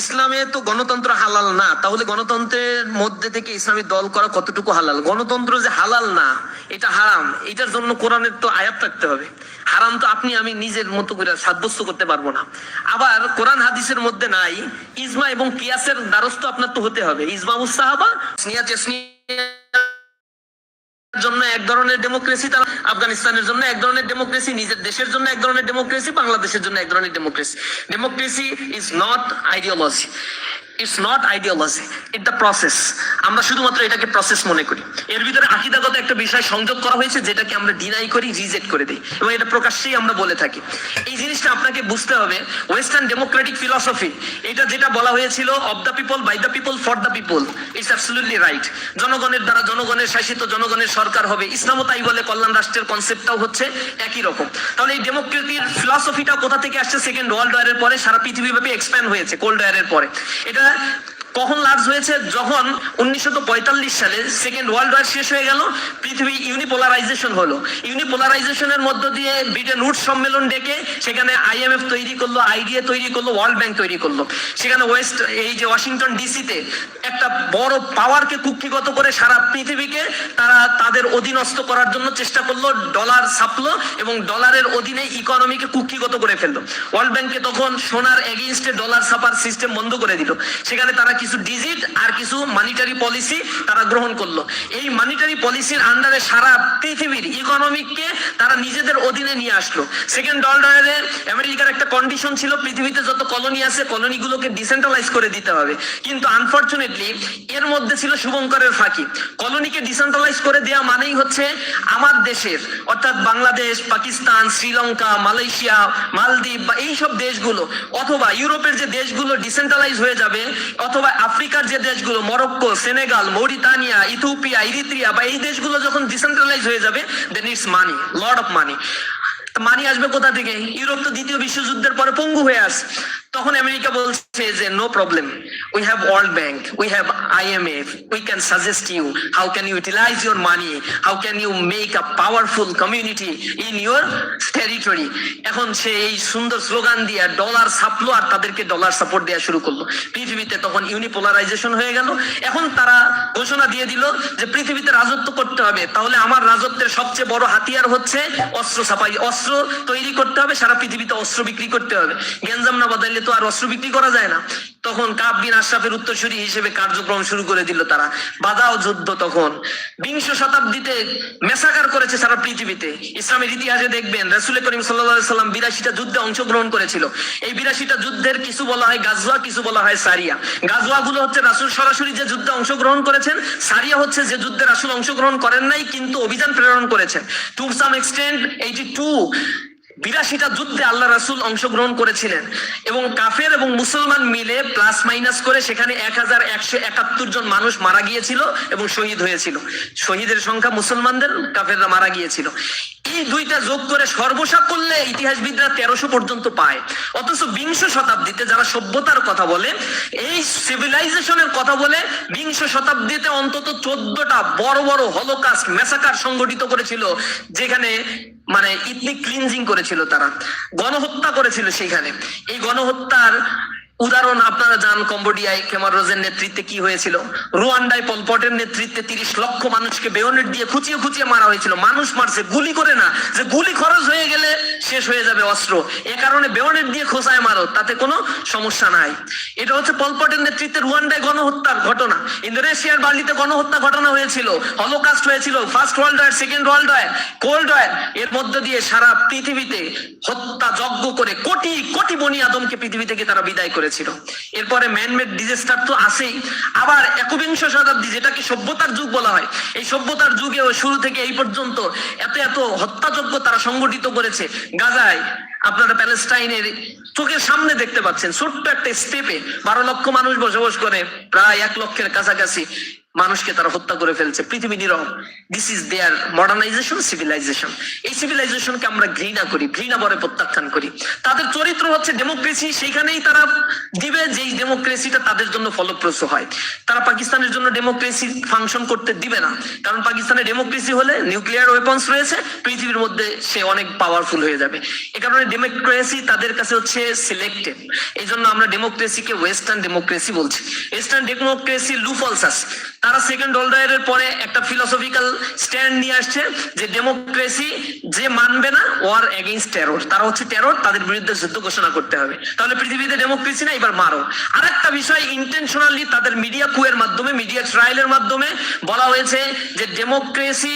ইসলামে তো গণতন্ত্র হালাল না, তাহলে গণতন্ত্রের মধ্যে থেকে ইসলামী দল করা কতটুকু হালাল? গণতন্ত্র যে হালাল না, এটা হারাম। এটার জন্য কোরআনের তো আয়াত থাকতে হবে। হারাম তো আপনি, আমি নিজের মতো করে সাব্যস্ত করতে পারব না। আবার কোরআন হাদিসের মধ্যে নাই, ইজমা এবং কিয়াসের দ্বারস্থ আপনার তো হতে হবে। ইজমা চেসনিয়া জন্য এক ধরনের ডেমোক্রেসি তারা আফগানিস্তানের জন্য এক ধরনের ডেমোক্রেসি নিজের দেশের জন্য এক ধরনের ডেমোক্রেসি বাংলাদেশের জন্য এক ধরনের democracy democracy is not ideology it's not ideology it the process আমরা শুধুমাত্র এটাকে প্রসেস মনে করি। এর ভিতরে আকিদাগত একটা বিষয় সংযোগ করা হয়েছে, যেটাকে আমরা ডিনাই করি রিজেক্ট করে দিই। এবং এটা প্রকাশ্যেই আমরা বলে থাকি। এই জিনিসটা আপনাকে বুঝতে হবে ওয়েস্টার্ন ডেমোক্রেটিক ফিলসফি এটা যেটা বলা হয়েছিল of the people by the people for the people it's absolutely right জনগণের দ্বারা জনগণের শাসিত জনগণের সরকার হবে, ইসলামও তাই বলে, কল্যাণ রাষ্ট্রের কনসেপ্টটাও হচ্ছে একই রকম। তাহলে এই ডেমোক্রেটির ফিলসফিটা কোথা থেকে আসছে? সেকেন্ড ওয়ার্ল্ড ওয়ারের পরে সারা পৃথিবীব্যাপী এক্সপ্যান্ড হয়েছে কোল্ড ওয়ারের পরে। এটা কখন লার্জ হয়েছে? যখন উনিশশো সালে সেকেন্ড ওয়ার্ল্ড ওয়ার শেষ হয়ে গেল, পৃথিবী ইউনিপোলারাইজেশন হলো। ইউনিপোলারাইজেশনের মধ্য দিয়ে ব্রিটেন উড সম্মেলন ডেকে সেখানে আইএমএফ তৈরি করল আইডিএ তৈরি করল ওয়ার্ল্ড ব্যাংক তৈরি করল। সেখানে ওয়েস্ট এই যে ওয়াশিংটন ডিসিতে একটা বড় পাওয়ারকে কুক্ষিগত করে সারা পৃথিবীকে তারা তাদের অধীনস্থ করার জন্য চেষ্টা করল ডলার ছাপলো এবং ডলারের অধীনে ইকোনমিকে কুক্ষিগত করে ফেলল। ওয়ার্ল্ড ব্যাংকে তখন সোনার এগেইনস্টে ডলার ছাপার সিস্টেম বন্ধ করে দিল। সেখানে তারা কিছু ডিজিট আর কিছু মানিটারি পলিসি তারা গ্রহণ করল। এই মানিটারি পলিসির আন্ডারে সারা পৃথিবীর ইকোনমিককে তারা নিজেদের অধীনে নিয়ে আসলো। সেকেন্ড ওয়ার্ল্ড আমেরিকার একটা কন্ডিশন ছিল, পৃথিবীতে যত কলোনি আছে কলোনিগুলোকে ডিসেন্ট্রালাইজ করে দিতে হবে। কিন্তু আনফরচুনেটলি এর মধ্যে ছিল শুভঙ্করের ফাঁকি। কলোনিকে ডিসেন্ট্রালাইজ করে দেওয়া মানেই হচ্ছে আমার দেশের, অর্থাৎ বাংলাদেশ, পাকিস্তান, শ্রীলঙ্কা, মালয়েশিয়া, মালদ্বীপ বা এইসব দেশগুলো, অথবা ইউরোপের যে দেশগুলো ডিসেন্ট্রালাইজ হয়ে যাবে, অথবা আফ্রিকার যে দেশগুলো, Morocco, Senegal, Mauritania, Ethiopia, Eritrea, বা এই দেশগুলো যখন ডিসেন্ট্রালাইজ হয়ে যাবে then it's money lord of money money আসবে কোথা থেকে? ইউরোপ তো দ্বিতীয় বিশ্বযুদ্ধের পরে পঙ্গু হয়ে আস তখন আমেরিকা বলছে যে no problem we have World Bank we have IMF we can suggest you how can you utilise your money how can you make a powerful community in your territory এখন সে এই সুন্দর স্লোগান দিয়ে dollar ছাপলো আর তাদেরকে dollar support দেওয়া শুরু করল। পৃথিবীতে তখন ইউনিপোলারাইজেশন হয়ে গেল। এখন তারা ঘোষণা দিয়ে দিল যে, পৃথিবীতে রাজত্ব করতে হবে। তাহলে আমার রাজত্বের সবচেয়ে বড় হাতিয়ার হচ্ছে অস্ত্র ছাপাই। অস্ত্র তৈরি করতে হবে, সারা পৃথিবীতে অস্ত্র বিক্রি করতে হবে। গেঞ্জাম না বদলাইলে তো আর অস্ত্র বিক্রি করা যায় না। তখন কাব বিন আশরাফের উত্তরসূরি হিসেবে কার্যক্রম শুরু করে দিল তারা। বাধাও যুদ্ধ তখন। বিংশ শতাব্দীতে মেসাকার করেছে সারা পৃথিবীতে। ইসলামের ইতিহাসে দেখবেন, রাসুল করিম সাল্লাম বিরাশিটা যুদ্ধে অংশগ্রহণ করেছিল। এই বিরাশিটা যুদ্ধের কিছু বলা হয় গাজওয়া, কিছু বলা হয় সারিয়া। গাজওয়া গুলো হচ্ছে রাসুল সরাসরি যে যুদ্ধে অংশগ্রহণ করেছেন, সারিয়া হচ্ছে যে যুদ্ধে রাসুল অংশগ্রহণ করেন নাই, কিন্তু অভিযান প্রেরণ করেছেন। To some extent eighty two বিরাশিটা যুদ্ধে আল্লাহ রাসুল অংশগ্রহণ করেছিলেন এবং কাফের এবং মুসলমান মিলে প্লাস মাইনাস করে সেখানে এক হাজার একশো একাত্তর জন মানুষ মারা গিয়েছিল এবং শহীদ হয়েছিল। শহীদের সংখ্যা মুসলমানদের, কাফেররা মারা গিয়েছিল। এই দুইটা যোগ করে সর্বসা করলে ইতিহাসবিদরা তেরোশো পর্যন্ত পায়। অথচ বিংশ শতাব্দীতে যারা সভ্যতার কথা বলে, এই সিভিলাইজেশনের কথা বলে, বিংশ শতাব্দীতে অন্তত চোদ্দটা বড় বড় হলোকাস্ট, মেসাকার সংগঠিত করেছিল, যেখানে মানে ইথনিক ক্লিনজিং করেছিল। তারা। গণহত্যা করেছিল সেইখানে। এই গণহত্যার উদাহরণ, আপনারা জান কম্বোডিয়ায় কেমার রোজের নেতৃত্বে কি হয়েছিল? রুয়ান্ডায় পলপটের নেতৃত্বে তিরিশ লক্ষ মানুষকে বেয়নেট দিয়ে খুঁচিয়ে খুঁচিয়ে মারা হয়েছিল। মানুষ মারছে, গুলি করে না। যে গুলি খরচ হয়ে গেলে শেষ হয়ে যাবে অস্ত্র। এ কারণে বেয়নেট দিয়ে খোঁচায় মারো, তাতে কোনো সমস্যা নাই। এটা হচ্ছে পলপটের নেতৃত্বে রুয়ান্ডায় গণহত্যার ঘটনা। ইন্দোনেশিয়ার বার্লিতে গণহত্যা ঘটনা হয়েছিল। হলোকাস্ট হয়েছিল, First World War, Second World War, Cold War. এর মধ্য দিয়ে সারা পৃথিবীতে হত্যা যজ্ঞ করে কোটি কোটি বনি আদমকে পৃথিবী থেকে তারা বিদায় করেছিল। এরপরে ম্যানমেড ডিজাস্টার তো আছেই। আবার একবিংশ শতাব্দী যেটাকে সভ্যতার যুগ বলা হয়, এই সভ্যতার যুগেও শুরু থেকে এই পর্যন্ত এত এত হত্যাযজ্ঞ তারা সংগঠিত করেছে। গাজায় আপনারা প্যালেস্টাইনের চোখের সামনে দেখতে পাচ্ছেন, ছোট্ট একটা স্টেপে বারো লক্ষ মানুষ বসবাস করে, প্রায় এক লক্ষের কাছাকাছি। মানুষকে তারা হত্যা করে ফেলছে। পৃথিবী নীরব। This is their modernisation civilisation এই সিভিলাইজেশনকে আমরা ঘৃণা করি, ঘৃণা বরে প্রত্যাখ্যান করি। তাদের চরিত্র হচ্ছে ডেমোক্রেসি সেইখানেই তারা দিবে, যেই ডেমোক্রেসিটা তাদের জন্য ফলপ্রসূ হয়। তারা পাকিস্তানের জন্য ডেমোক্রেসি ফাংশন করতে দিবে না। কারণ পাকিস্তানের ডেমোক্রেসি হলে নিউক্লিয়ার ওয়েপন্স রয়েছে। পৃথিবীর মধ্যে সে অনেক পাওয়ারফুল হয়ে যাবে। এ কারণে ডেমোক্রেসি তাদের কাছে হচ্ছে সিলেক্টেড এই জন্য আমরা ডেমোক্রেসিকে ওয়েস্টার্ন ডেমোক্রেসি বলছি। ওয়েস্টার্ন ডেমোক্রেসি লুফলস আছে তারা সেকেন্ড ওয়ার্ল্ড পরে একটা ফিলোসফিক্যাল স্ট্যান্ড নিয়ে আসছে যে ডেমোক্রেসি যে মানবে না ওয়ার এগেইনস্ট টেরর তারা হচ্ছে টেরর তাদের বিরুদ্ধে যুদ্ধ ঘোষণা করতে হবে। তাহলে পৃথিবীতে ডেমোক্রেসি না, এবার মারো। আরেকটা বিষয় ইন্টেনশনালি তাদের মিডিয়া কুয়ের মাধ্যমে মিডিয়া ট্রায়ালের মাধ্যমে বলা হয়েছে যে ডেমোক্রেসি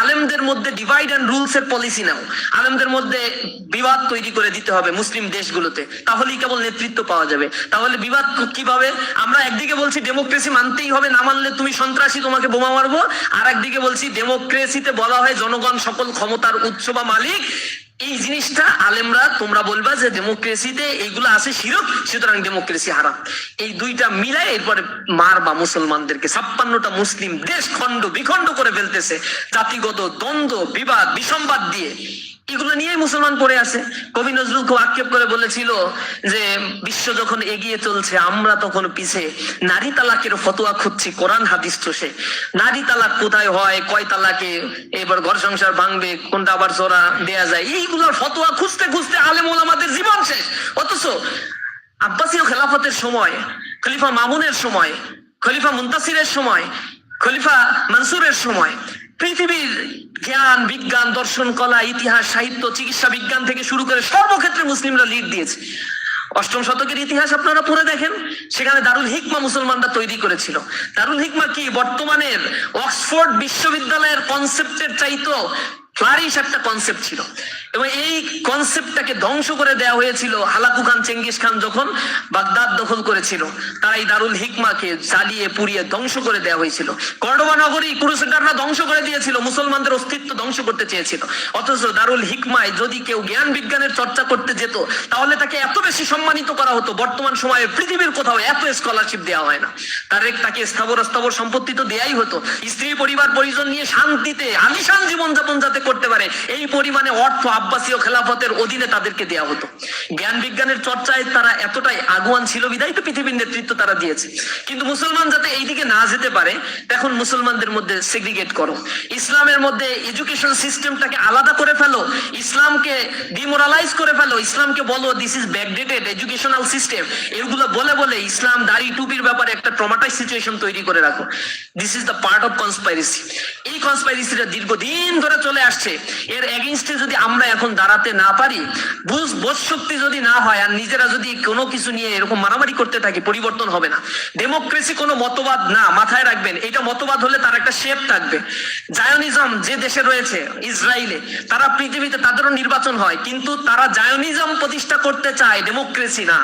আলেমদের মধ্যে ডিভাইড অ্যান্ড রুলস এর পলিসি নাও। আলেমদের মধ্যে বিবাদ তৈরি করে দিতে হবে মুসলিম দেশগুলোতে। তাহলেই কেবল নেতৃত্ব পাওয়া যাবে। তাহলে বিবাদ কীভাবে? আমরা একদিকে বলছি ডেমোক্রেসি মানতেই হবে, না মানলে তুমি সন্ত্রাসী, তোমাকে বোমা মারবো। আর একদিকে বলছি ডেমোক্রেসিতে বলা হয় জনগণ সকল ক্ষমতার উৎস বা মালিক। এই জিনিসটা আলেমরা, তোমরা বলবা যে ডেমোক্রেসিতে এইগুলো আছে শিরক, সুতরাং ডেমোক্রেসি হারাম। এই দুইটা মিলাই এরপরে মার বা মুসলমানদেরকে ছাপ্পান্নটা মুসলিম দেশ খণ্ড বিখণ্ড করে ফেলতেছে। জাতিগত দ্বন্দ্ব, বিবাদ, বিসম্বাদ দিয়ে। এগুলো নিয়েই মুসলমান পড়ে আছে। কবি নজরুল খুব আক্ষেপ করে বলেছিল যে, বিশ্ব যখন এগিয়ে চলছে, আমরা তখন পিছে। নারী তালাকের ফতোয়া খুঁজছি, কোরআন হাদিস চষে। নারী তালাক কোথায় হয়, কয় তালাকে এবার ঘর সংসার ভাঙবে, কোনটা আবার জোড়া দেয়া যায়। এইগুলোর ফতোয়া খুঁজতে খুঁজতে আলেম ওলামাদের জীবন শেষ। অথচ আব্বাসীয় খেলাফতের সময়, খলিফা মামুনের সময়, খলিফা মুন্তাসিরের সময়, খলিফা মনসুরের সময় পৃথিবীর জ্ঞান, বিজ্ঞান, দর্শন, কলা, ইতিহাস, সাহিত্য, চিকিৎসা, বিজ্ঞান থেকে শুরু করে সর্বক্ষেত্রে মুসলিমরা লিড দিয়েছে। অষ্টম শতকের ইতিহাস আপনারা পড়ে দেখেন, সেখানে দারুল হিকমা মুসলমানরা তৈরি করেছিল। দারুল হিকমা কি বর্তমানের অক্সফোর্ড বিশ্ববিদ্যালয়ের কনসেপ্টের চাইতো ফ্লারিশ একটা কনসেপ্ট ছিল। এবং এই কনসেপ্টটাকে ধ্বংস করে দেওয়া হয়েছিল হালাকু খান, চেঙ্গিস খান যখন বাগদাদ দখল করেছিল তারা এই দারুল হিকমাকে জ্বালিয়ে, পুড়িয়ে ধ্বংস করে দেওয়া হয়েছিল। কর্ডোবা নগরী ক্রুসেডাররা ধ্বংস করে দিয়েছিল, মুসলমানদের অস্তিত্ব ধ্বংস করতে চেয়েছিল। অথচ দারুল হিকমায় যদি কেউ জ্ঞান বিজ্ঞানের চর্চা করতে যেত, তাহলে তাকে এত বেশি সম্মানিত করা হতো, বর্তমান সময়ে পৃথিবীর কোথাও এত স্কলারশিপ দেওয়া হয় না। তার তাকে স্থাবর স্থাবর সম্পত্তি তো দেয়াই হতো। স্ত্রী, পরিবার, পরিজন নিয়ে শান্তিতে, আলিশান জীবনযাপন যাতে করতে পারে, এই পরিমাণে অর্থ আব্বাসীয় খেলাফতের অধীনে তাদেরকে দেওয়া হতো। জ্ঞান বিজ্ঞানের চর্চায় তারা এতটাই আগুয়ান ছিল বিদায় তো পৃথিবীর নেতৃত্ব তারা দিয়েছে। কিন্তু মুসলমান যাতে এই দিকে না যেতে পারে, এখন মুসলমানদের মধ্যে সেগ্রিগেট করো। ইসলামের মধ্যে এডুকেশন সিস্টেমটাকে আলাদা করে ফেলো, ইসলামকে ডিমোরালাইজ করে ফেলো, ইসলামকে বলো this is backdated educational system এগুলো বলে বলে ইসলাম দাড়ি টুপির ব্যাপারে একটা ট্রমাটাইজ সিচুয়েশন তৈরি করে রাখো। This is the part of conspiracy এই কনস্পাইরেসিটা দীর্ঘদিন ধরে চলে আসছে। এর এগেনস্টে যদি আমরা এখন দাঁড়াতে না পারি, বুঝ, বোধ শক্তি যদি না হয় আর নিজেরা যদি কোনো কিছু নিয়ে এরকম মারামারি করতে থাকি, পরিবর্তন হবে না। ডেমোক্রেসি কোনো মতবাদ না, মাথায় রাখবেন, এটা মতবাদ হলে তার একটা শেপ থাকবে। জায়নিজম যে দেশে রয়েছে, ইসরায়েলে, তারা পৃথিবীতে তাদেরও নির্বাচন হয়, কিন্তু তারা জায়নিজম প্রতিষ্ঠা করতে চায় ডেমোক্রেসি না।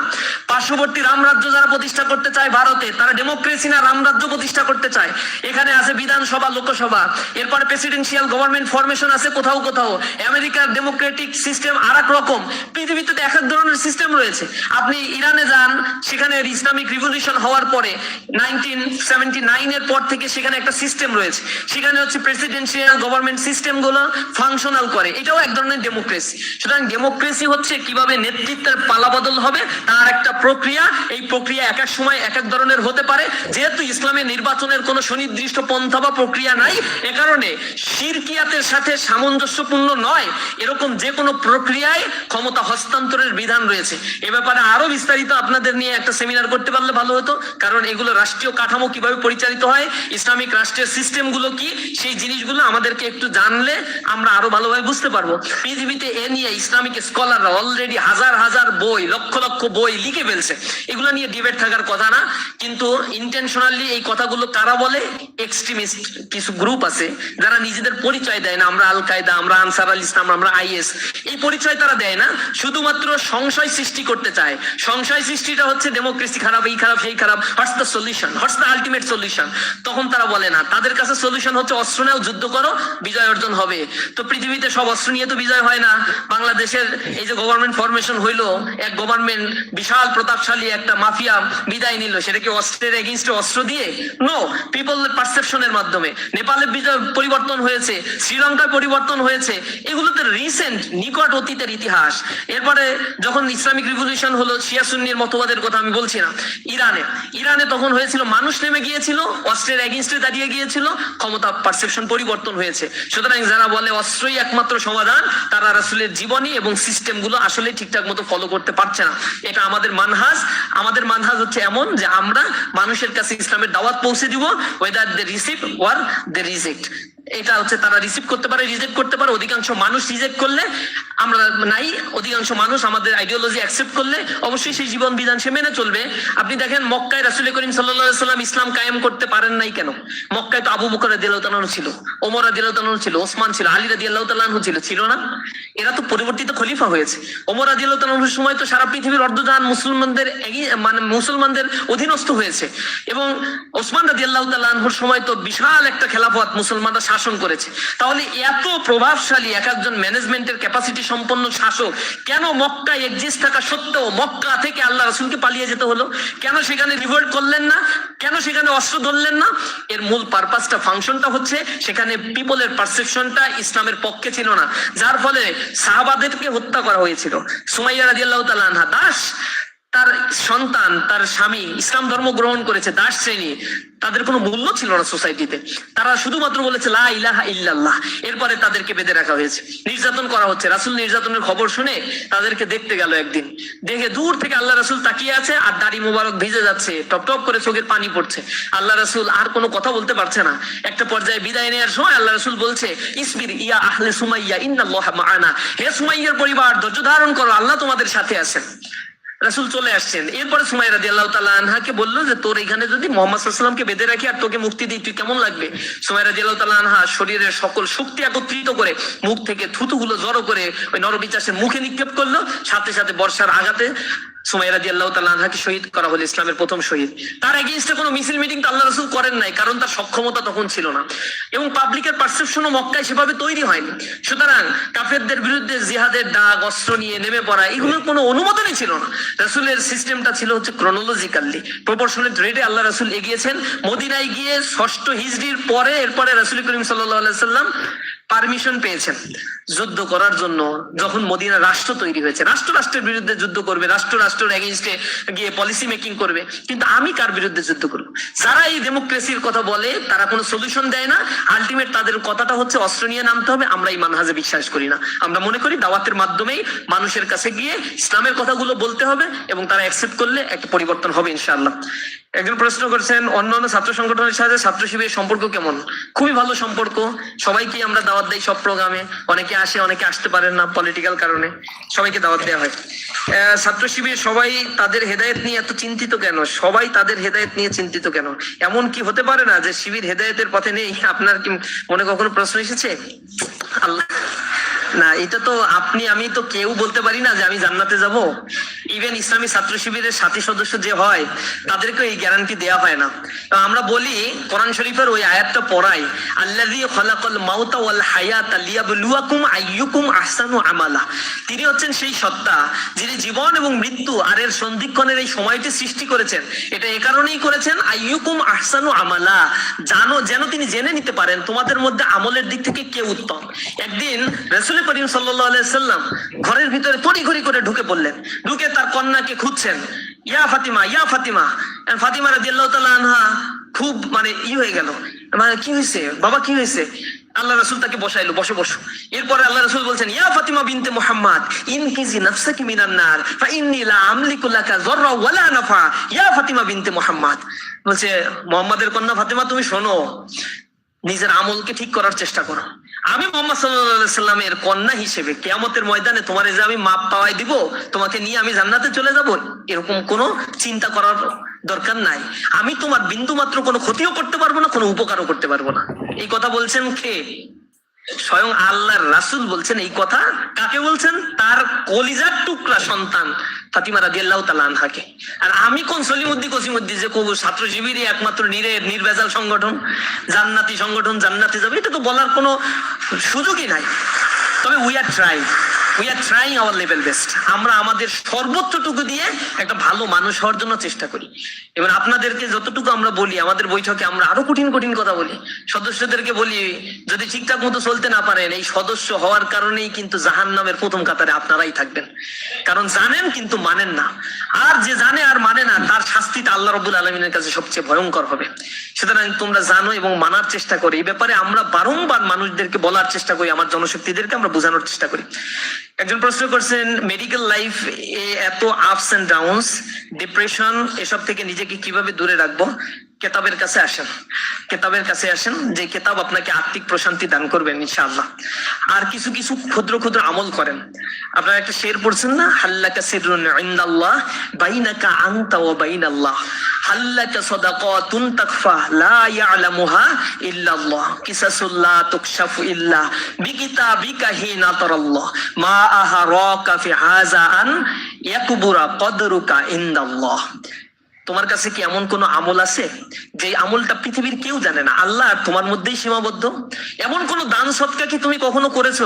পার্শ্ববর্তী রামরাজ্য যারা প্রতিষ্ঠা করতে চায় ভারতে, তারা ডেমোক্রেসি না রামরাজ্য প্রতিষ্ঠা করতে চায়। এখানে আছে বিধানসভা, লোকসভা, এরপরে প্রেসিডেন্সিয়াল গভর্নমেন্ট ফরমেশন আছে কোথাও কোথাও, আমেরিকার ডেমোক্রেটিক সিস্টেম আর এক রকম। পৃথিবীতে এক এক ধরনের সিস্টেম রয়েছে। আপনি ইরানে যান, সেখানে ইসলামিক রিভলিউশন হওয়ার পরে নাইনটিন সেভেন্টি নাইনের পর থেকে সেখানে একটা সিস্টেম রয়েছে। সেখানে হচ্ছে প্রেসিডেন্সিয়াল গভর্নমেন্ট সিস্টেমগুলো ফাংশনাল করে। এটাও এক ধরনের ডেমোক্রেসি সুতরাং ডেমোক্রেসি হচ্ছে কীভাবে নেতৃত্বের পালাবদল হবে, তার একটা প্রক্রিয়া। এই প্রক্রিয়া এক এক সময় এক এক ধরনের হতে পারে। যেহেতু ইসলামের নির্বাচনের কোনো সুনির্দিষ্ট পন্থা বা প্রক্রিয়া নাই, এ কারণে শিরকিয়াতের সাথে সামঞ্জস্যপূর্ণ নয়। এরকম যে কোনো প্রক্রিয়ায় ক্ষমতা হস্তান্তরের বিধান রয়েছে। এ ব্যাপারে আরও বিস্তারিত আপনাদের নিয়ে একটা সেমিনার করতে পারলে ভালো হতো, কারণ এগুলো রাষ্ট্রীয় কাঠামো কীভাবে পরিচালিত হয়, ইসলামিক রাষ্ট্রের সিস্টেমগুলো কি, সেই জিনিসগুলো আমাদেরকে একটু জানলে আমরা আরও ভালোভাবে বুঝতে পারব। পৃথিবীতে এ নিয়ে ইসলামিক স্কলাররা অলরেডি হাজার হাজার বই, লক্ষ লক্ষ বই লিখে ফেলছে। এগুলো নিয়ে ডিবেট থাকার কথা না, কিন্তু ইন্টেনশনালি এই কথাগুলো কারা বলে? এক্সট্রিমিস্ট কিছু গ্রুপ আছে, যারা নিজেদের পরিচয় দেয় না। আমরা আল কায়দা আমরা আনসার আল ইসলাম আমরা আই আইএস এই পরিচয় তারা দেয় না, শুধুমাত্র সংশয় সৃষ্টি করতে চায়। সংশয় সৃষ্টিটা হচ্ছে ডেমোক্রেসি খারাপ, এই খারাপ, সেই খারাপ what's the solution what's the ultimate solution তখন তারা বলে না, তাদের কাছে সলিউশন হচ্ছে অস্ত্র নেও, যুদ্ধ করো, বিজয় অর্জন হবে। তো পৃথিবীতে সব অস্ত্র নিয়ে তো বিজয় হয় না। বাংলাদেশের এই যে গভর্নমেন্ট ফরমেশন হইল, এক গভর্নমেন্ট বিশাল, প্রতাপশালী একটা মাফিয়া বিদায় নিল। সেটা কি অস্ত্রের এগেনস্টে অস্ত্র দিয়ে? নো পিপল পারসেপশনের মাধ্যমে। নেপালে বিজয় পরিবর্তন হয়েছে, শ্রীলঙ্কায় পরিবর্তন হয়েছে। এগুলো তো রিসেন্ট নিকট অতীতের ইতিহাস। এরপরে যখন ইসলামিক রিভলিউশন হলো শিয়া সুন্নির মতবাদের কথা আমি বলছি না, ইরানে। ইরানে তখন হয়েছিল, মানুষ নেমে গিয়েছিল, অস্ত্রের এগেনস্টে দাঁড়িয়ে গিয়েছিল, ক্ষমতা পারসেপশন পরিবর্তন হয়েছে। সুতরাং যারা বলে অস্ত্রই একমাত্র সমাধান, তারা রাসুলের জীবনী এবং সিস্টেমগুলো আসলে ঠিকঠাক মতো ফলো করতে পারছে না। এটা আমাদের মানহাজ। আমাদের মানহাজ হচ্ছে এমন যে আমরা মানুষের কাছে ইসলামের দাওয়াত পৌঁছে দিব whether they receive or they reject এটা হচ্ছে তারা রিসিভ করতে পারে রিজেক্ট করতে পারে, অধিকাংশ মানুষ রিজেক্ট করলে, আমরা নাই, অধিকাংশ মানুষ আমাদের আইডিওলজি অ্যাকসেপ্ট করলে, অবশ্যই সেই জীবন বিধান সে মেনে চলবে। আপনি দেখেন, মক্কায় রাসুল করিম সাল্লাহ সাল্লাম ইসলাম কায়েম করতে পারেন নাই কেন? মক্কায় তো আবু বকর দিল্লাহ ছিল, ওমর দিল্লাহ ছিল, ওসমান ছিল, আলী রাদি আল্লাহ ছিল ছিল না। এরা তো পরিবর্তিত খলিফা হয়েছে। ওমর আদি আল্লাহ সময় তো সারা পৃথিবীর অর্ধজাহান মুসলমানদের মানে মুসলমানদের অধীনস্থ হয়েছে। এবং ওসমান রাদি আল্লাহ সময় তো বিশাল একটা খেলাফত মুসলমানরা শাসন করেছে। তাহলে এত প্রভাবশালী এক একজন ম্যানেজমেন্টের ক্যাপাসিটি সম্পন্ন শাসক কেন মক্কা এক্সিস্ট থাকা সত্ত্বেও মক্কা থেকে আল্লাহ রসুলকে পালিয়ে যেতে হলো? কেন সেখানে রিভোল্ট করলেন না? কেন সেখানে অস্ত্র ধরলেন না? এর মূল পারপাসটা ফাংশনটা হচ্ছে সেখানে পিপলের পারসেপশনটা ইসলামের পক্ষে ছিল না। যার ফলে সাহাবাদেরকে হত্যা করা হয়েছিল। সুমাইয়া রাদিয়াল্লাহু তাআলা আনহা, দাস তার সন্তান, তার স্বামী ইসলাম ধর্ম গ্রহণ করেছে দাস শ্রেণি, তাদের কোনো মূল্য ছিল না সোসাইটিতে তারা শুধুমাত্র বলেছে, লা ইলাহা ইল্লাল্লাহ। এরপরে তাদেরকে বেঁধে রাখা হয়েছে। নির্যাতন করা হচ্ছে। রাসুল নির্যাতনের খবর শুনে তাদেরকে দেখতে গেল একদিন। দেখে দূর থেকে আল্লাহ রাসুল তাকিয়ে আছে আর দাড়ি মোবারক ভিজে যাচ্ছে। টপ টপ করে চোখের পানি পড়ছে। আল্লাহ রাসুল আর কোনো কথা বলতে পারছে না। একটা পর্যায়ে বিদায় নেওয়ার সময় আল্লাহ রাসুল বলছে, ইসবির ইয়া আহলে সুমাইয়া, ইন্নাল্লাহ মাআনা। হে সুমাইয়ার পরিবার, ধৈর্য ধারণ করো, আল্লাহ তোমাদের সাথে আছেন। রাসুল চলে আসছেন। এরপরে সুমাই রাজি আল্লাহ তালা আনহাকে বলল যে, তোর এখানে যদি মোহাম্মদ সাল্লামকে বেঁধে রাখি আর তোকে মুক্তি দিই, তুই কেমন লাগবে? সুমাই রাজি আল্লাহ তালা আনহা শরীরের সকল শক্তি একত্রিত করে মুখ থেকে থুতু গুলো জড়ো করে ওই নরবিচাসের মুখে নিক্ষেপ করল। সাথে সাথে বর্ষার আঘাতে সুমাইরা আল্লাহ তালাহাকে শহীদ করা হলো ইসলামের প্রথম শহীদ। তার এগেনস্টে কোনো মিছিল মিটিং তো আল্লাহ রসুল করেন নাই, কারণ তার সক্ষমতা তখন ছিল না। এবং পাবলিকের পারসেপশনও মক্কায় সেভাবে তৈরি হয়নি। সুতরাং কাফেরদের বিরুদ্ধে জিহাদের ডাক অস্ত্র নিয়ে নেমে পড়া, এগুলোর কোনো অনুমোদনই ছিল না। রাসুলের সিস্টেমটা ছিল হচ্ছে ক্রোনোলজিক্যালি প্রপোর্শনেট রেটে আল্লাহ রাসুল এগিয়েছেন। মদিনায় গিয়ে ষষ্ঠ হিজড়ির পরে, এরপরে রাসুল করিম সাল্লাহ সাল্লাম পারমিশন পেয়েছেন যুদ্ধ করার জন্য যখন মদিনা রাষ্ট্র তৈরি হয়েছে। রাষ্ট্র রাষ্ট্রের বিরুদ্ধে যুদ্ধ করবে, রাষ্ট্র রাষ্ট্রের এগেনস্টে গিয়ে পলিসি মেকিং করবে। কিন্তু আমি কার বিরুদ্ধে যুদ্ধ করব? যারা এই ডেমোক্রেসির কথা বলে, তারা কোনো সলিউশন দেয় না। আলটিমেট তাদের কথাটা হচ্ছে অস্ত্র নিয়ে নামতে হবে। আমরা এই মানহাজে বিশ্বাস করি না। আমরা মনে করি দাওয়াতের মাধ্যমেই মানুষের কাছে গিয়ে ইসলামের কথাগুলো বলতে হবে এবং তারা অ্যাকসেপ্ট করলে একটা পরিবর্তন হবে ইনশাআল্লাহ। একজন প্রশ্ন করছেন অন্যান্য ছাত্র সংগঠনের সাথে ছাত্র শিবিরের সম্পর্ক কেমন? খুবই ভালো সম্পর্ক। সবাইকে আমরা দাওয়াত দেই সব প্রোগ্রামে। অনেকে আসে, অনেকে আসতে পারেন না পলিটিক্যাল কারণে। সবাইকে দাওয়াত দেওয়া হয়। ছাত্র শিবির সবাই তাদের হেদায়েত নিয়ে এত চিন্তিত কেন? সবাই তাদের হেদায়েত নিয়ে চিন্তিত কেন? এমন কি হতে পারে না যে শিবির হেদায়েতের পথে নেই? আপনার কি মনে কখনো প্রশ্ন এসেছে? আল্লাহ, না, এটা তো আপনি, আমি তো কেউ বলতে পারি না যে আমি জান্নাতে যাব। ইভেন ইসলামী ছাত্র শিবিরের সাথী সদস্য যে হয় তাদেরকে এই গ্যারান্টি দেওয়া হয় না। আমরা বলি, কোরআন শরীফের ওই আয়াতটা পড়াই খলাকাল মাউতা ওয়াল হায়াতা আইয়ুকুম আহসানু আমালা। তিনি হচ্ছেন সেই সত্তা, যিনি জীবন এবং মৃত্যু আর এর সন্ধিক্ষণের এই সময়টি সৃষ্টি করেছেন। এটা এ কারণেই করেছেন, আইয়ুকুম আহসানু আমালা। জানো, যেন তিনি জেনে নিতে পারেন, তোমাদের মধ্যে আমলের দিক থেকে কে উত্তম। একদিন রসুল করিম সাল্লাম ঘরের ভিতরে তড়িঘড়ি করে ঢুকে পড়লেন। ঢুকে তার কন্যাকে খুঁজছেন। ইয়া ফাতিমা ইয়া ফাতিমা। ফাতিমা রাদিয়াল্লাহু তাআলা আনহা খুব মানে ই হয়ে গেল। মানে কি হয়েছে বাবা কি হয়েছে আল্লাহ রাসূল তাকে বসাইলো, বসে, বসো। এরপরে আল্লাহ রাসূল বলছেন, ইয়া ফাতিমা বিনতে মুহাম্মদ, ইনকিজি নাফসাকি মিনান নার, ফা ইন্নী লা আমলিকু লাকা যাররা ওয়ালা নাফা। ইয়া ফাতিমা বিনতে মুহাম্মদ। বলছে, মোহাম্মদের কন্যা ফাতিমা, তুমি শোনো। নিজের আমলকে ঠিক করার চেষ্টা করো। আমি মোহাম্মদ সাল্লামের কন্যা হিসেবে কেয়ামতের ময়দানে তোমার যে আমি মাপ পাওয়াই দিব, তোমাকে নিয়ে আমি জান্নাতে চলে যাব, এরকম কোন চিন্তা করার দরকার নাই। আমি তোমার বিন্দু মাত্র কোনো ক্ষতিও করতে পারব না, কোনো উপকারও করতে পারব না। এই কথা বলছেন কে? স্বয়ং আল্লাহর রাসুল বলছেন এই কথা। কাকে বলছেন? তার কলিজার টুকরা সন্তান ফাতিমা রাদিয়াল্লাহু তাআলা আনহাকে। আর আমি কোন সলিমুদ্দি কসিমুদ্দি যে কবু ছাত্র শিবিরই একমাত্র নিরে নির্ভেজাল সংগঠন, জান্নাতি সংগঠন, জান্নাতি যাবে, এটা তো বলার কোনো সুযোগই নাই। তবে we are try we are trying our level best আমরা আমাদের সর্বোচ্চটুকু দিয়ে একটা ভালো মানুষ হওয়ার জন্য চেষ্টা করি। এবার আপনাদেরকে যতটুকু আমরা বলি, আমাদের বৈঠকে আমরা আরও কঠিন কঠিন কথা বলি। সদস্যদেরকে বলি, যদি ঠিকঠাক মতো চলতে না পারেন, এই সদস্য হওয়ার কারণেই কিন্তু জাহান নামের প্রথম কাতারে আপনারাই থাকবেন। কারণ জানেন কিন্তু মানেন না। আর যে জানে আর মানে না, তার শাস্তিটা আল্লাহ রবুল আলমিনের কাছে সবচেয়ে ভয়ঙ্কর হবে। সুতরাং তোমরা জানো এবং মানার চেষ্টা করি। এই ব্যাপারে আমরা বারংবার মানুষদেরকে বলার চেষ্টা করি, আমার জনশক্তিদেরকে আমরা বোঝানোর চেষ্টা করি। একজন প্রশ্ন করছেন মেডিকেল লাইফ এত আপস এন্ড ডাউনস ডিপ্রেশন এসব থেকে নিজেকে কীভাবে দূরে রাখব? কেতাবের কাছে আসেন। কেতাবের কাছে আসেন যে কেতাব আপনাকে আত্মিক প্রশান্তি দান করবেন ইনশাআল্লাহ। আর কিছু কিছু ক্ষুদ্র ক্ষুদ্র আমল করেন। আপনারা একটা শের পড়ছেন না? হাল্লাকা সিররুন ইনদাল্লাহ বাইনাকা আনতা ওয়া বাইনাল্লাহ। হাল্লাকা সাদাকাতুন তাকফা, লা ইয়ালামুহা ইল্লাল্লাহ। কিসাসুল্লাহ তুকশাফু ইল্লা বিকিতাবিকা হিনা তারাল্লাহ। মা আহারাকা ফি হাযা আন ইয়াকবুরা কদরুকা ইনদাল্লাহ। তোমার কাছে কি এমন কোন আমল আছে? যে আমলটা পৃথিবীর কেউ জানে না। আল্লাহ তোমার মধ্যেই সীমাবদ্ধ। এমন কোন দান সৎকা কি তুমি কখনো করেছ?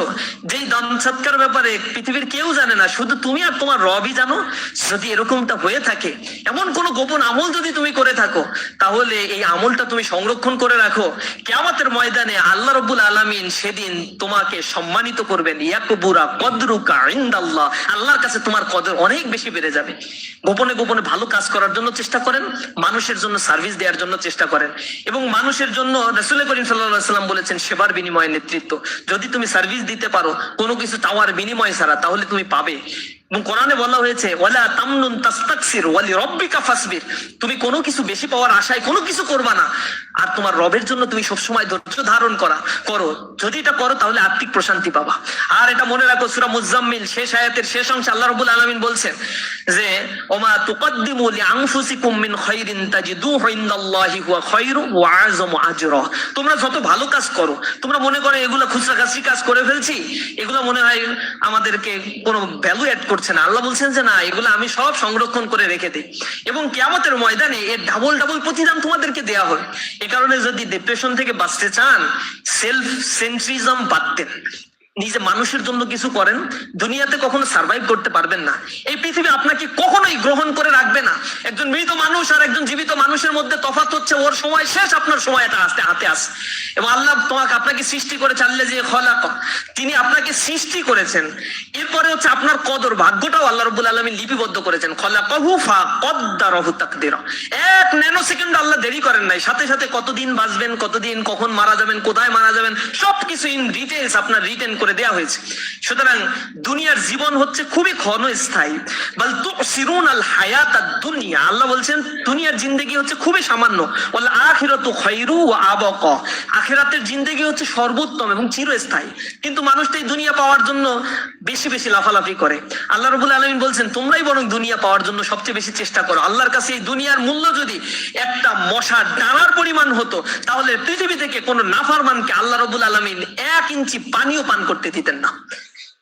যেই দান সৎকার ব্যাপারে পৃথিবীর কেউ জানে না, শুধু তুমি আর তোমার রবই জানো? যদি এরকমটা হয়ে থাকে, এমন কোন গোপন আমল যদি তুমি করে থাকো, তাহলে এই আমলটা তুমি সংরক্ষণ করে রাখো। কেয়ামতের ময়দানে আল্লাহ রব্বুল আলামিন সেদিন তোমাকে সম্মানিত করবেন। ইয়াকুবুরা কদরুকা ইনদাল্লাহ। আল্লাহর কাছে তোমার কদর অনেক বেশি বেড়ে যাবে। গোপনে গোপনে ভালো কাজ করার জন্য চেষ্টা করেন, মানুষের জন্য সার্ভিস দেওয়ার জন্য চেষ্টা করেন। এবং মানুষের জন্য রসুল করিম সাল্লাম বলেছেন, সেবার বিনিময়ে নেতৃত্ব। যদি তুমি সার্ভিস দিতে পারো, কোনো কিছু চাওয়ার বিনিময় ছাড়া, তাহলে তুমি পাবে। এবং কোরআনে বলা হয়েছে, ওয়ালা তামনুন তাস্তাকসির ওয়ালি রব্বিকা ফাসবির। তুমি কোনো কিছু বেশি পাওয়ার আশায় কোনো কিছু করবা না। আর তোমার রবের জন্য তুমি সবসময় ধৈর্য ধারণ করা, করো। যদি এটা করো, তাহলে আত্মিক প্রশান্তি পাবা। আর এটা মনে রাখো, সূরা মুজাম্মিল, শেষ আয়াতের শেষ অংশে আল্লাহ রাব্বুল আলামিন বলছেন যে, ওমা তুকদ্দিমু লিআনফুসিকুম মিন খাইরিন তাজিদুহু ইনদাল্লাহি হুয়া খায়রু ওয়া আযমু আজরা। তোমরা যত ভালো কাজ করো, তোমরা মনে করো এগুলো খুচরা কাজ করে ফেলছি, এগুলো মনে হয় আমাদেরকে কোনো ভ্যালু অ্যাড করছে না। আল্লাহ বলছেন যে, না, এগুলো আমি সব সংরক্ষণ করে রেখে দিই। এবং কেয়ামতের ময়দানে এর ডাবল ডাবল প্রতিদান তোমাদেরকে দেয়া হয় এ কারণে যদি ডিপ্রেশন থেকে বাঁচতে চান সেলফ সেন্ট্রিজম বাদ দেন। নিজে মানুষের জন্য কিছু করেন, দুনিয়াতে কখনো সার্ভাইভ করতে পারবেন না। এই পৃথিবী আপনাকে কখনোই গ্রহণ করে রাখবে না। একজন মৃত মানুষ আর একজন জীবিত মানুষের মধ্যে তফাৎ হচ্ছে, ওর সময় শেষ, আপনার সময় এটা আসতে, হাতে আসে। এবং আল্লাহ তোমাকে আপনাকে সৃষ্টি করে চাললে যে খলাক, তিনি আপনাকে সৃষ্টি করেছেন। এরপরে হচ্ছে আপনার কদর, ভাগ্যটাও আল্লাহ রবুল আলমী লিপিবদ্ধ করেছেন। খলাকহু ফা কদ্দারহু তাকদিরা। এক ন্যানো সেকেন্ড আল্লাহ দেরি করেন নাই। সাথে সাথে কতদিন বাঁচবেন, কতদিন, কখন মারা যাবেন, কোথায় মারা যাবেন, সবকিছু ইন ডিটেলস আপনার রিটেন করে দেয়া হয়েছে। সুতরাং দুনিয়ার জীবন হচ্ছে খুবই ক্ষণস্থায়ী। বল তু সিরুন আল হায়াত দুনিয়া। আল্লাহ বলছেন, দুনিয়ার জিন্দেগি হচ্ছে খুবই সামান্য। বল আখিরাতু খায়রু ওয়া আবাক। আখিরাতের জিন্দেগি হচ্ছে সর্বোত্তম এবং চিরস্থায়ী। কিন্তু মানুষ তো এই দুনিয়া পাওয়ার জন্য বেশি বেশি লাফালাফি করে। আল্লাহ রবুল আলমিন বলছেন, তোমরাই বরং দুনিয়া পাওয়ার জন্য সবচেয়ে বেশি চেষ্টা করো। আল্লাহর কাছে এই দুনিয়ার মূল্য যদি একটা মশার ডানার পরিমাণ হতো, তাহলে পৃথিবী থেকে কোনো নাফারমানকে আল্লাহ রবুল আলমিন এক ইঞ্চি পানিও পান করতে দিতেন না।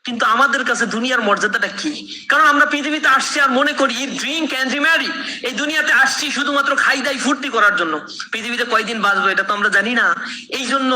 কিন্তু আমাদের কাছে দুনিয়ার মর্যাদাটা কি? কারণ আমরা পৃথিবীতে আসছি আর মনে করি ড্রিঙ্ক অ্যান্ড রিম্যারি এই দুনিয়াতে আসছি শুধুমাত্র খাই, দাই, ফুর্তি করার জন্য। পৃথিবীতে কয়দিন বাঁচবো এটা তো আমরা জানি না। এই জন্য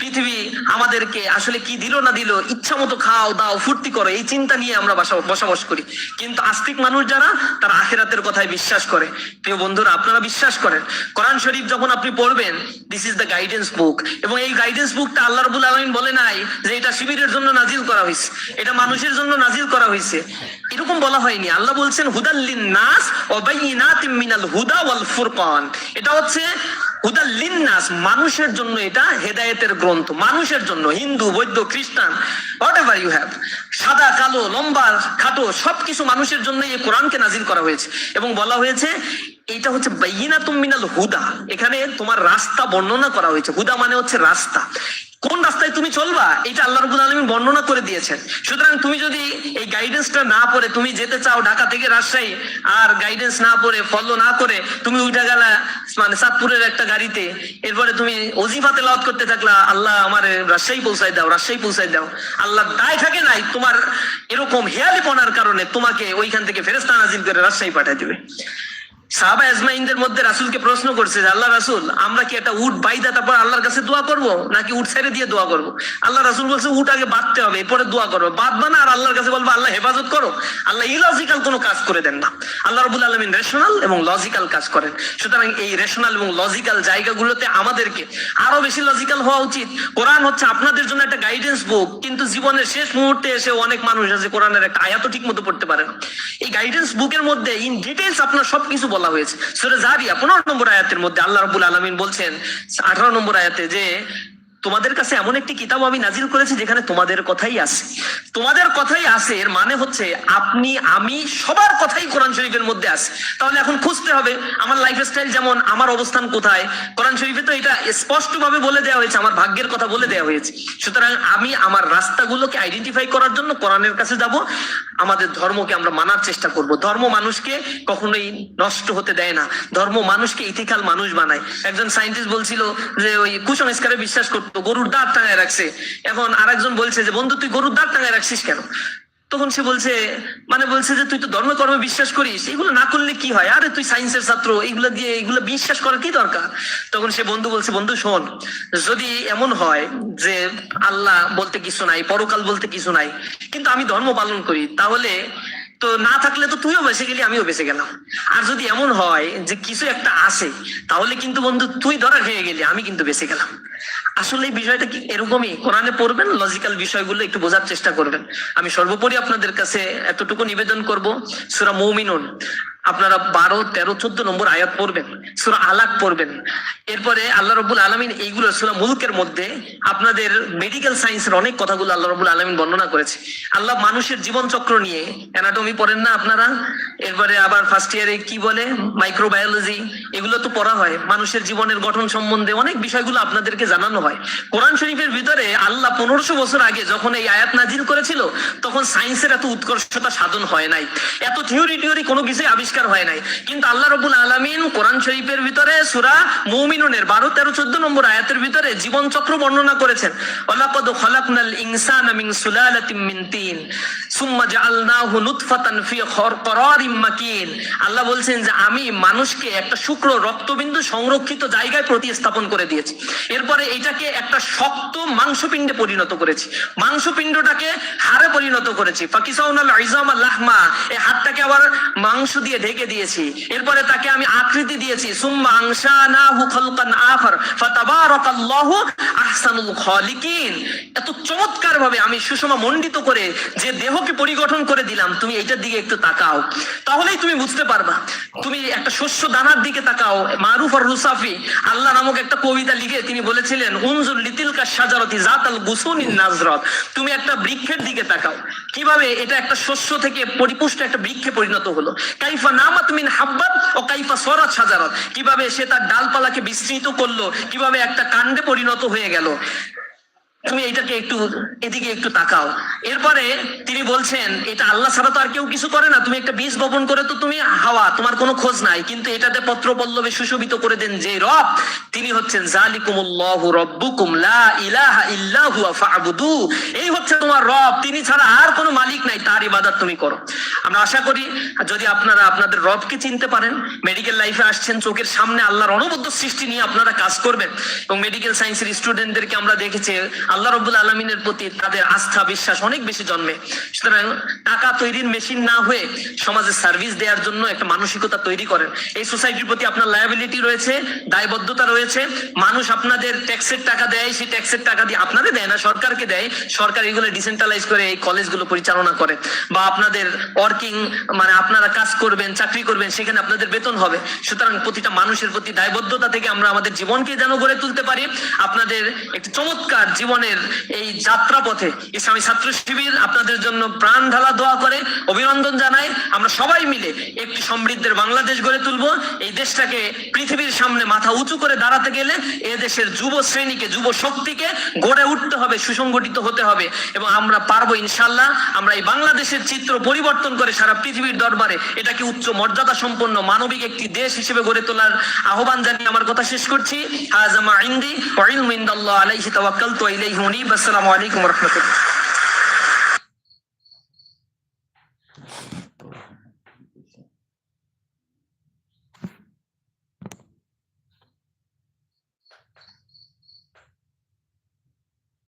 পৃথিবী আমাদেরকে আসলে কি দিল না দিল, ইচ্ছা মতো খাও, দাও, ফুর্তি করো, এই চিন্তা নিয়ে আমরা বসবাস করি। কিন্তু আস্তিক মানুষ যারা, তারা আখেরাতের কথায় বিশ্বাস করে। প্রিয় বন্ধুরা, আপনারা বিশ্বাস করেন, কোরআন শরীফ যখন আপনি পড়বেন this is the guidance book এবং এই গাইডেন্স বুকটা আল্লাহ রবুল আলমিন বলে নাই যে এটা শিবিরের জন্য নাজিল করা হয়েছে এটা মানুষের জন্য নাজিল করা হয়েছে। এরকম বলা হয়নি। আল্লাহ বলছেন হুদাল্লিন নাস ও বাইনাতিম মিনাল হুদা ওয়াল ফুরকান। এটা হচ্ছে হুদাল্লিন নাস মানুষের জন্য এটা হেদায়েতের গ্রন্থ, মানুষের জন্য, হিন্দু, বৌদ্ধ, খ্রিস্টান হোয়াট এভার ইউ হ্যাভ সাদা, কালো, লম্বা, খাটো, সবকিছু মানুষের জন্য এই কোরআনকে নাজিল করা হয়েছে। এবং বলা হয়েছে, এটা হচ্ছে বাইনাতুম মিনাল হুদা। এখানে তোমার রাস্তা বর্ণনা করা হয়েছে। হুদা মানে হচ্ছে রাস্তা। কোন রাস্তায় তুমি চলবা, এটা আল্লাহ রবুল আলমী বর্ণনা করে দিয়েছেন। সুতরাং তুমি যদি এই গাইডেন্সটা না পড়ে, তুমি যেতে চাও ঢাকা থেকে রাজশাহী, আর গাইডেন্স না পড়ে ফলো না করে, তুমি উঠে গেলা মানে সাতপুরের একটা গাড়িতে, এরপরে তুমি অজিফাতে তেলাওয়াত করতে থাকলা, আল্লাহ আমার রাজশাহী পৌঁছাই দাও, রাজশাহী পৌঁছাই দাও। আল্লাহ দায় থাকে নাই, তোমার এরকম হেয়ালিপনার কারণে তোমাকে ওইখান থেকে ফেরেস্তা নাজিল করে রাজশাহী পাঠাই দিবে। সাহাবা আজমাইনদের মধ্যে রাসূলকে প্রশ্ন করছে যে, আল্লাহ রাসূল, আমরা কি একটা বাইদা, তারপর আল্লাহর কাছে দোয়া করব? নাকি ছেড়ে দিয়ে দোয়া করব? আল্লাহ রাসূল বলছে আগে বাঁধতে হবে, এরপরে দোয়া করব। বাঁধবা না, আর আল্লাহর কাছে বলব, আল্লাহ হেফাজত করো। আল্লাহ ইলজিক্যাল কোনো কাজ করে দেন না। আল্লাহ রবুল আলমিন রেশনাল এবং লজিক্যাল কাজ করেন। সুতরাং এই রেশনাল এবং লজিক্যাল জায়গাগুলোতে আমাদেরকে আরও বেশি লজিক্যাল হওয়া উচিত। কোরআন হচ্ছে আপনাদের জন্য একটা গাইডেন্স বুক কিন্তু জীবনের শেষ মুহূর্তে এসে অনেক মানুষ আছে, কোরআনের একটা আয়াত ঠিক মতো পড়তে পারে না। এই গাইডেন্স বুকের মধ্যে ইন ডিটেলস আপনার সবকিছু বলা হয়েছে। সুরে জারিয়া পনেরো নম্বর আয়াতের মধ্যে আল্লাহ রবুল আলমিন বলছেন, আঠারো নম্বর আয়াতে যে তোমাদের কাছে এমন একটি কিতাব আমি নাজিল করেছি যেখানে তোমাদের কথাই আছে। তোমাদের কথাই আছে, এর মানে হচ্ছে আপনি, আমি সবার কথাই কোরআন শরীফের মধ্যে আছে। তাহলে এখন খুঁজতে হবে, আমার লাইফ স্টাইল যেমন, আমার অবস্থান কোথায়? কোরআন শরীফে তো এটা স্পষ্ট ভাবে বলে দেওয়া হয়েছে, আমার ভাগ্যের কথা বলে দেওয়া হয়েছে। সুতরাং আমি আমার রাস্তাগুলোকে আইডেন্টিফাই করার জন্য কোরআনের কাছে যাব। আমাদের ধর্মকে আমরা মানার চেষ্টা করব। ধর্ম মানুষকে কখনোই নষ্ট হতে দেয় না। ধর্ম মানুষকে ইথিক্যাল মানুষ বানায়। একজন সায়েন্টিস্ট বলছিল যে ওই কুসংস্কারে বিশ্বাস করতো গরুর দাঁত টাঙায় রাখছে। এখন আরেকজন বলছে যে, বন্ধু, তুই গরুর দাঁত টাঙায় রাখছিস কেন? তখন সে বলছে মানে বলছে যে, তুই তো ধর্ম কর্মে বিশ্বাস করিস। এগুলো না করলে কি হয়? আরে, তুই সায়েন্সের ছাত্র। এগুলো দিয়ে, এগুলো বিশ্বাস করার কি দরকার? তখন সে বন্ধু বলছে, বন্ধু, শোন, যদি এমন হয় যে, আল্লাহ বলতে কিছু নাই, পরকাল বলতে কিছু নাই, কিন্তু আমি ধর্ম পালন করি, তাহলে তো না থাকলে তো তুইও বেঁচে গেলি, আমিও বেঁচে গেলাম। আর যদি এমন হয় যে, কিছু একটা আসে তাহলে কিন্তু বন্ধু, তুই ধরা খেয়ে গেলি, আমি কিন্তু বেঁচে গেলাম। আসলে এই বিষয়টা কি এরকমই? কোরআনে পড়বেন লজিক্যাল বিষয়গুলো একটু বোঝার চেষ্টা করবেন। আমি সর্বোপরি আপনাদের কাছে এতটুকু নিবেদন করব, সুরা মৌমিনুন। আপনারা বারো, তেরো, চোদ্দ নম্বর আয়াত পড়বেন, সুরা আলাক পড়বেন। এরপরে আল্লাহ রবুল আলমিন এইগুলো সুরা মুলুকের মধ্যে আপনাদের মেডিকেল সায়েন্সের অনেক কথাগুলো আল্লাহ রবুল আলমিন বর্ণনা করেছে। আল্লাহ মানুষের জীবন চক্র নিয়ে অ্যানাটমি পড়েন না আপনারা? এরপরে আবার ফার্স্ট ইয়ারে কি বলে? মাইক্রোবায়োলজি এগুলো তো পড়া হয়। মানুষের জীবনের গঠন সম্বন্ধে অনেক বিষয়গুলো আপনাদেরকে জানানো হয়। কোরআন শরীফের ভিতরে আল্লাহ পনেরোশো বছর আগে যখন এই আয়াত নাজিল করেছিল, তখন সায়েন্সের এত উৎকর্ষতা সাধন হয় নাই। এত থিওরি টিওরি কোনো কিছুই আবিষ্কার হয় নাই। কিন্তু আল্লাহ রবুল আলমিন কোরআন শরীফের ভিতরে সুরা মৌমিনুনের বারো, তেরো, চোদ্দ নম্বর আয়াতের ভিতরে জীবন চক্র বর্ণনা করেছেন। ওয়ালাকাদ খালাকনাল ইনসানা মিন সুলালাতিন মিন তিন, সুম্মা জাআলনাহু নুতফাতান ফি করারিম মাকিন। আল্লাহ বলছেন যে, আমি মানুষকে একটা শুক্র রক্তবিন্দু সংরক্ষিত জায়গায় প্রতিস্থাপন করে দিয়েছি। এরপরে এটাকে একটা শক্ত মাংসপিণ্ডে পরিণত করেছি। মাংসপিণ্ডটাকে হাড়ে পরিণত করেছি। ফাকিসাউনাল লাহমা, এই হাড়টাকে আবার মাংস দিয়ে ঢেকে দিয়েছি। এরপরে তাকে আমি আকৃতি দিয়েছি। সুম্মা ফাতাবারাকাল্লাহু আহসানুল খালিকিন, এত চমৎকার ভাবে আমি সুষমা করে যে দেহকে পরিগঠন করে দিলাম, তুমি দিকে একটু তাকাও। তাহলেই তুমি বুঝতে পারবা। তুমি একটা শস্য দানার দিকে তাকাও, মারুফ আর রুসাফি, আল্লাহ নামক একটা কবিতা লিখে তিনি বলেছিলেন, উনজুর সাজারতি গুসুনিন নাজরত। তুমি একটা বৃক্ষের দিকে তাকাও। কীভাবে এটা একটা শস্য থেকে পরিপুষ্ট একটা বৃক্ষে পরিণত হলো? কাইফা নামাত মিন হাব্বাত ও কাইফা সরাত সাজারত কীভাবে সে তার ডালপালাকে বিস্তৃত করল? কীভাবে একটা কাণ্ডে পরিণত হয়ে গেল। তুমি এটাকে একটু এদিকে একটু তাকাও। এরপরে তিনি বলছেন, এটা আল্লাহ ছাড়া তো আর কেউ কিছু করে না। তুমি একটা বীজ বপন করে তো তুমি হাওয়া, তোমার কোনো খোঁজ নাই। কিন্তু এটাতে পত্র পল্লবে সুশোভিত করে দেন যে রব, তিনি হচ্ছেন জালিকুমুল্লাহু রব্বুকুম লা ইলাহা ইল্লা হুয়া ফা'বুদু। এই হচ্ছে তোমার রব, তিনি ছাড়া আর কোনো মালিক নাই, তার ইবাদত তুমি করো। আমরা আশা করি, যদি আপনারা আপনাদের রবকে চিনতে পারেন মেডিকেল লাইফে আসছেন, চোখের সামনে আল্লাহর অনবদ্য সৃষ্টি নিয়ে আপনারা কাজ করবেন। এবং মেডিকেল সায়েন্সের স্টুডেন্টদেরকে আমরা দেখেছি আল্লাহ রব্বুল আলমিনের প্রতি তাদের আস্থা, বিশ্বাস অনেক বেশি জন্মে। সুতরাং টাকা তৈরির মেশিন না হয়ে সমাজে সার্ভিস দেওয়ার জন্য একটা মানসিকতা তৈরি করেন। এই সোসাইটির প্রতি আপনার লায়াবিলিটি রয়েছে, দায়বদ্ধতা রয়েছে। মানুষ আপনাদের ট্যাক্সের টাকা দেয়, সেই ট্যাক্সের টাকা দিয়ে আপনাদের দেয় না, সরকারকে দেয়। সরকার এগুলো ডিসেন্ট্রালাইজ করে এই কলেজগুলো পরিচালনা করে। বা আপনাদের ওয়ার্কিং মানে আপনারা কাজ করবেন, চাকরি করবেন, সেখানে আপনাদের বেতন হবে। সুতরাং প্রতিটা মানুষের প্রতি দায়বদ্ধতা থেকে আমরা আমাদের জীবনকে যেন গড়ে তুলতে পারি। আপনাদের একটি চমৎকার জীবনের উত্তরণের এই যাত্রা পথে ইসলামী ছাত্র শিবির আপনাদের জন্য প্রাণ ঢালা দোয়া করে, অভিনন্দন জানাই। আমরা সবাই মিলে একটি সমৃদ্ধের বাংলাদেশ গড়ে তুলব। এই দেশটাকে পৃথিবীর সামনে মাথা উঁচু করে দাঁড়াতে গেলে এ দেশের যুব শ্রেণীকে, যুব শক্তিকে গড়ে উঠতে হবে, সুসংগঠিত হতে হবে এবং আমরা পারব ইনশাল্লাহ আমরা এই বাংলাদেশের চিত্র পরিবর্তন করে সারা পৃথিবীর দরবারে এটাকে উচ্চ মর্যাদা সম্পন্ন মানবিক একটি দেশ হিসেবে গড়ে তোলার আহ্বান জানিয়ে আমার কথা শেষ করছি। হাজামা ইন্দি, ওয়া ইলমু ইনদাল্লাহ আলাইহি তাওয়াক্কালতু ওয়া ইলাইহি উনীব আসসালামু আলাইকুম রাহমাতুল্লাহ